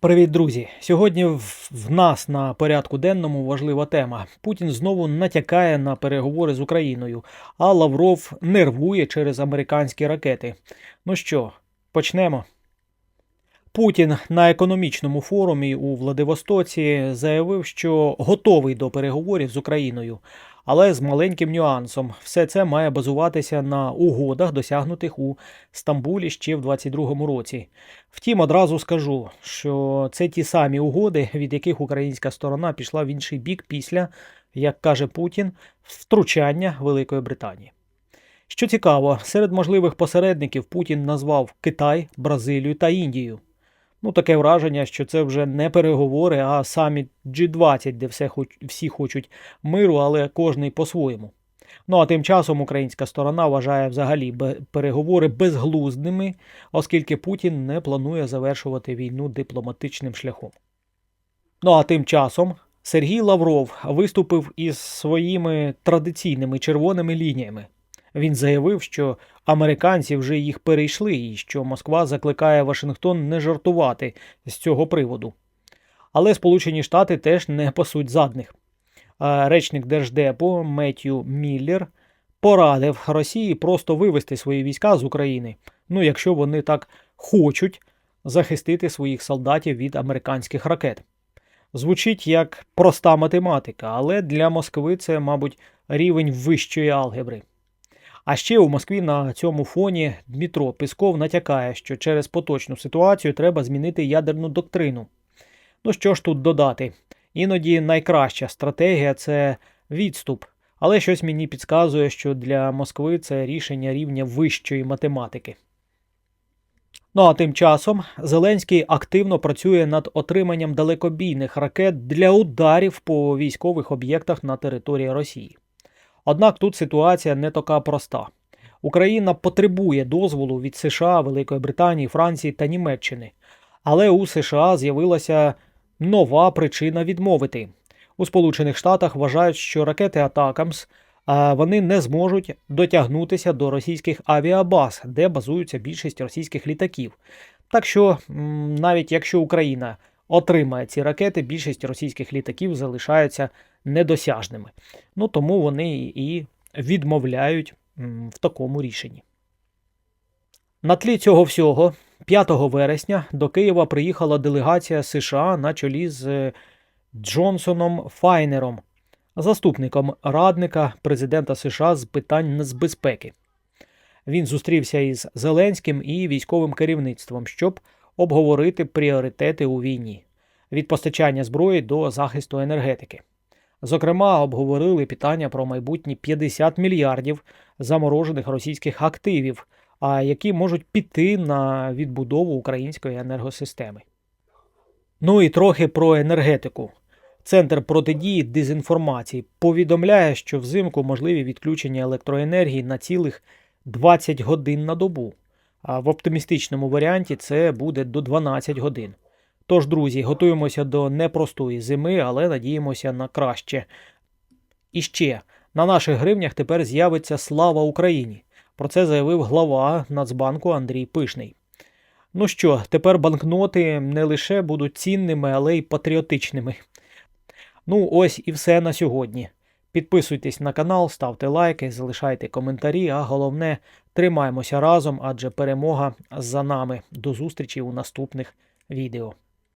Привіт, друзі! Сьогодні в нас на порядку денному важлива тема. Путін знову натякає на переговори з Україною, а Лавров нервує через американські ракети. Ну що, почнемо. Путін на економічному форумі у Владивостоці заявив, що готовий до переговорів з Україною, але з маленьким нюансом. Все це має базуватися на угодах, досягнутих у Стамбулі ще в 22-му році. Втім, одразу скажу, що це ті самі угоди, від яких українська сторона пішла в інший бік після, як каже Путін, втручання Великої Британії. Що цікаво, серед можливих посередників Путін назвав Китай, Бразилію та Індію. Ну, таке враження, що це вже не переговори, а саміт G20, де все хоч, всі хочуть миру, але кожний по-своєму. Ну а тим часом українська сторона вважає взагалі переговори безглуздими, оскільки Путін не планує завершувати війну дипломатичним шляхом. Ну а тим часом Сергій Лавров виступив із своїми традиційними червоними лініями. Він заявив, що американці вже їх перейшли і що Москва закликає Вашингтон не жартувати з цього приводу. Але Сполучені Штати теж не пасуть задних. Речник Держдепу Меттью Міллер порадив Росії просто вивести свої війська з України, ну якщо вони так хочуть захистити своїх солдатів від американських ракет. Звучить як проста математика, але для Москви це, мабуть, рівень вищої алгебри. А ще у Москві на цьому фоні Дмитро Песков натякає, що через поточну ситуацію треба змінити ядерну доктрину. Ну що ж тут додати? Іноді найкраща стратегія це відступ, але щось мені підказує, що для Москви це рішення рівня вищої математики. Ну а тим часом Зеленський активно працює над отриманням далекобійних ракет для ударів по військових об'єктах на території Росії. Однак тут ситуація не така проста. Україна потребує дозволу від США, Великої Британії, Франції та Німеччини. Але у США з'явилася нова причина відмовити. У Сполучених Штатах вважають, що ракети Атакамс вони не зможуть дотягнутися до російських авіабаз, де базуються більшість російських літаків. Так що, навіть якщо Україна отримає ці ракети, більшість російських літаків залишаються недосяжними. Ну тому вони і відмовляють в такому рішенні. На тлі цього всього, 5 вересня до Києва приїхала делегація США на чолі з е, Джонсоном Файнером, заступником радника президента США з питань нацбезпеки. Він зустрівся із Зеленським і військовим керівництвом, щоб обговорити пріоритети у війні від постачання зброї до захисту енергетики. Зокрема, обговорили питання про майбутні 50 мільярдів заморожених російських активів, а які можуть піти на відбудову української енергосистеми. Ну і трохи про енергетику. Центр протидії дезінформації повідомляє, що взимку можливі відключення електроенергії на цілих 20 годин на добу. А в оптимістичному варіанті це буде до 12 годин. Тож, друзі, готуємося до непростої зими, але надіємося на краще. І ще на наших гривнях тепер з'явиться слава Україні. Про це заявив глава Нацбанку Андрій Пишний. Ну що, тепер банкноти не лише будуть цінними, але й патріотичними. Ну, ось і все на сьогодні. Підписуйтесь на канал, ставте лайки, залишайте коментарі, а головне, тримаймося разом, адже перемога за нами. До зустрічі у наступних відео.